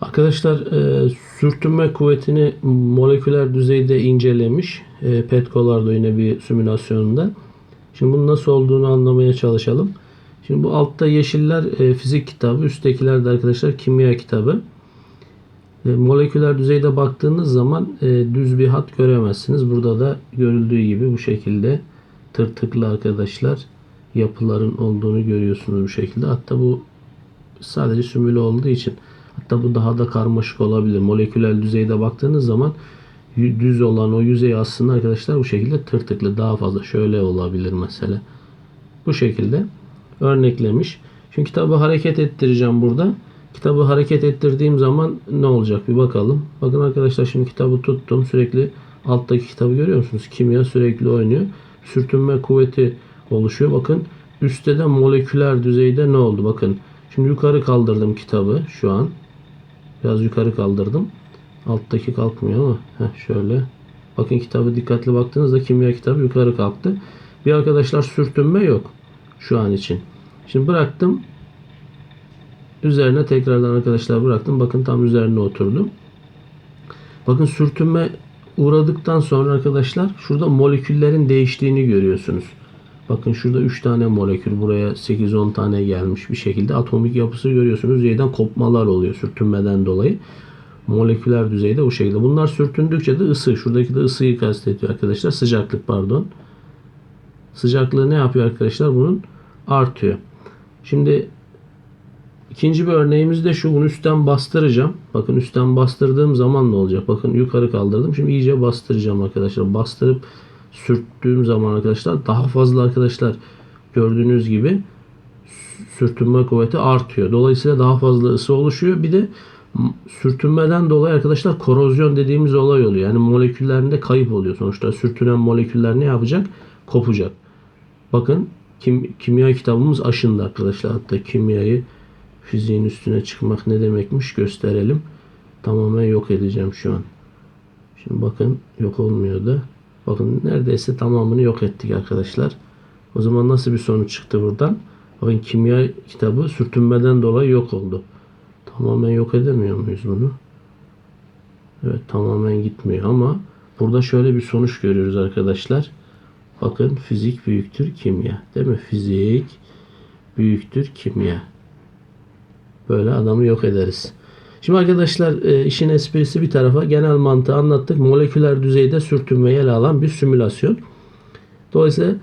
Arkadaşlar e, sürtünme kuvvetini moleküler düzeyde incelemiş. E, Petkolar'da yine bir simülasyonunda. Şimdi bunun nasıl olduğunu anlamaya çalışalım. Şimdi bu altta yeşiller e, fizik kitabı, üsttekiler de arkadaşlar kimya kitabı. E, moleküler düzeyde baktığınız zaman e, düz bir hat göremezsiniz. Burada da görüldüğü gibi bu şekilde tırtıklı arkadaşlar yapıların olduğunu görüyorsunuz bu şekilde. Hatta bu sadece sümülü olduğu için hatta bu daha da karmaşık olabilir. Moleküler düzeyde baktığınız zaman düz olan o yüzey aslında arkadaşlar bu şekilde tırtıklı daha fazla şöyle olabilir mesela. Bu şekilde örneklemiş. Şimdi kitabı hareket ettireceğim burada. Kitabı hareket ettirdiğim zaman ne olacak bir bakalım. Bakın arkadaşlar şimdi kitabı tuttum. Sürekli alttaki kitabı görüyor musunuz? Kimya sürekli oynuyor. Sürtünme kuvveti oluşuyor. Bakın üstte de moleküler düzeyde ne oldu? Bakın şimdi yukarı kaldırdım kitabı şu an. Biraz yukarı kaldırdım. Alttaki kalkmıyor ama heh, şöyle. Bakın kitabı dikkatli baktığınızda kimya kitabı yukarı kalktı. Bir arkadaşlar sürtünme yok şu an için. Şimdi bıraktım. Üzerine tekrardan arkadaşlar bıraktım. Bakın tam üzerine oturdum. Bakın sürtünme uğradıktan sonra arkadaşlar şurada moleküllerin değiştiğini görüyorsunuz. Bakın şurada 3 tane molekül buraya 8-10 tane gelmiş bir şekilde atomik yapısı görüyorsunuz. Yüzeyden kopmalar oluyor sürtünmeden dolayı. Moleküler düzeyde bu şekilde. Bunlar sürtündükçe de ısı. Şuradaki de ısıyı kastediyor arkadaşlar. Sıcaklık pardon. Sıcaklığı ne yapıyor arkadaşlar? Bunun artıyor. Şimdi ikinci bir örneğimiz de şu. Bunu üstten bastıracağım. Bakın üstten bastırdığım zaman ne olacak? Bakın yukarı kaldırdım. Şimdi iyice bastıracağım arkadaşlar. Bastırıp sürttüğüm zaman arkadaşlar daha fazla arkadaşlar gördüğünüz gibi sürtünme kuvveti artıyor. Dolayısıyla daha fazla ısı oluşuyor. Bir de sürtünmeden dolayı arkadaşlar korozyon dediğimiz olay oluyor. Yani moleküllerinde kayıp oluyor. Sonuçta sürtünen moleküller ne yapacak? Kopacak. Bakın kim, kimya kitabımız aşında arkadaşlar. Hatta kimyayı fiziğin üstüne çıkmak ne demekmiş gösterelim. Tamamen yok edeceğim şu an. Şimdi bakın yok olmuyor da. Bakın neredeyse tamamını yok ettik arkadaşlar. O zaman nasıl bir sonuç çıktı buradan? Bakın kimya kitabı sürtünmeden dolayı yok oldu. Tamamen yok edemiyor muyuz bunu? Evet tamamen gitmiyor ama burada şöyle bir sonuç görüyoruz arkadaşlar. Bakın fizik büyüktür kimya. Değil mi? Fizik büyüktür kimya. Böyle adamı yok ederiz. Şimdi arkadaşlar e, işin esprisi bir tarafa genel mantığı anlattık. Moleküler düzeyde sürtünmeyi ele alan bir simülasyon. Dolayısıyla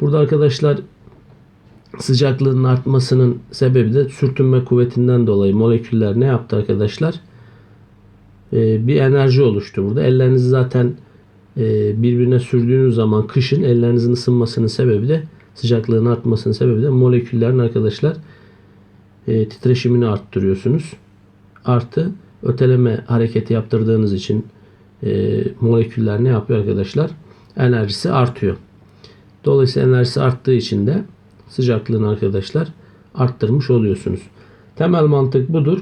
burada arkadaşlar sıcaklığın artmasının sebebi de sürtünme kuvvetinden dolayı moleküller ne yaptı arkadaşlar? E, bir enerji oluştu burada. Ellerinizi zaten e, birbirine sürdüğünüz zaman kışın ellerinizin ısınmasının sebebi de sıcaklığın artmasının sebebi de moleküllerin arkadaşlar titreşimini arttırıyorsunuz. Artı öteleme hareketi yaptırdığınız için e, moleküller ne yapıyor arkadaşlar? Enerjisi artıyor. Dolayısıyla enerjisi arttığı için de sıcaklığını arkadaşlar arttırmış oluyorsunuz. Temel mantık budur.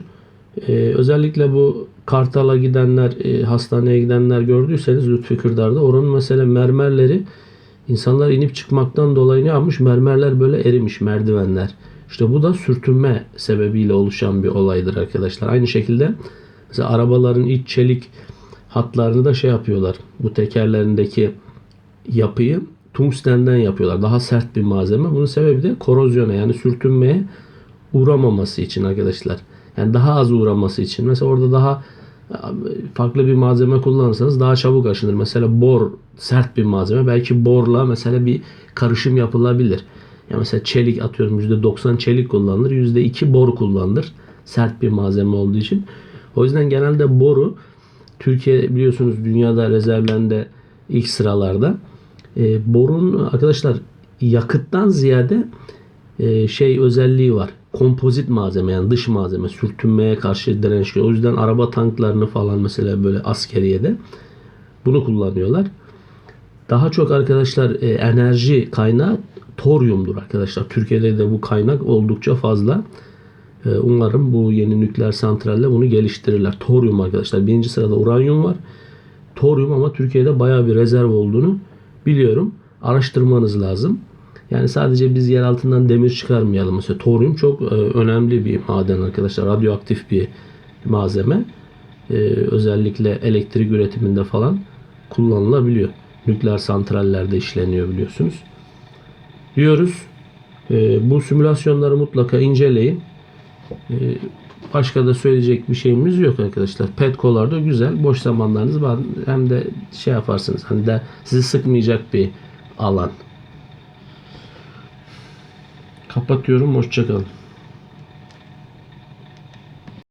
Ee, özellikle bu Kartal'a gidenler, e, hastaneye gidenler gördüyseniz Lütfi Kırdar'da oranın mesela mermerleri insanlar inip çıkmaktan dolayı ne yapmış? Mermerler böyle erimiş merdivenler. İşte bu da sürtünme sebebiyle oluşan bir olaydır arkadaşlar. Aynı şekilde mesela arabaların iç çelik hatlarını da şey yapıyorlar. Bu tekerlerindeki yapıyı tungstenden yapıyorlar. Daha sert bir malzeme. Bunun sebebi de korozyona yani sürtünmeye uğramaması için arkadaşlar. Yani daha az uğraması için. Mesela orada daha e, farklı bir malzeme kullanırsanız daha çabuk aşınır. Mesela bor sert bir malzeme. Belki borla mesela bir karışım yapılabilir. Ya mesela çelik atıyorum %90 çelik kullanılır. %2 bor kullanılır. Sert bir malzeme olduğu için. O yüzden genelde boru Türkiye biliyorsunuz dünyada rezervlerinde ilk sıralarda. E, borun arkadaşlar yakıttan ziyade e, şey özelliği var. Kompozit malzeme yani dış malzeme sürtünmeye karşı dirençli. O yüzden araba tanklarını falan mesela böyle askeriyede bunu kullanıyorlar. Daha çok arkadaşlar e, enerji kaynağı toryumdur arkadaşlar. Türkiye'de de bu kaynak oldukça fazla. E, umarım bu yeni nükleer santralle bunu geliştirirler. Toryum arkadaşlar. Birinci sırada uranyum var. Toryum ama Türkiye'de bayağı bir rezerv olduğunu biliyorum. Araştırmanız lazım. Yani sadece biz yer altından demir çıkarmayalım. Mesela toryum çok e, önemli bir maden arkadaşlar. Radyoaktif bir malzeme. Ee, özellikle elektrik üretiminde falan kullanılabiliyor. Nükleer santrallerde işleniyor biliyorsunuz. Diyoruz. Ee, bu simülasyonları mutlaka inceleyin. Ee, başka da söyleyecek bir şeyimiz yok arkadaşlar. Petkolar da güzel. Boş zamanlarınız var. Hem de şey yaparsınız. Hani de sizi sıkmayacak bir alan. Kapatıyorum. Hoşçakalın.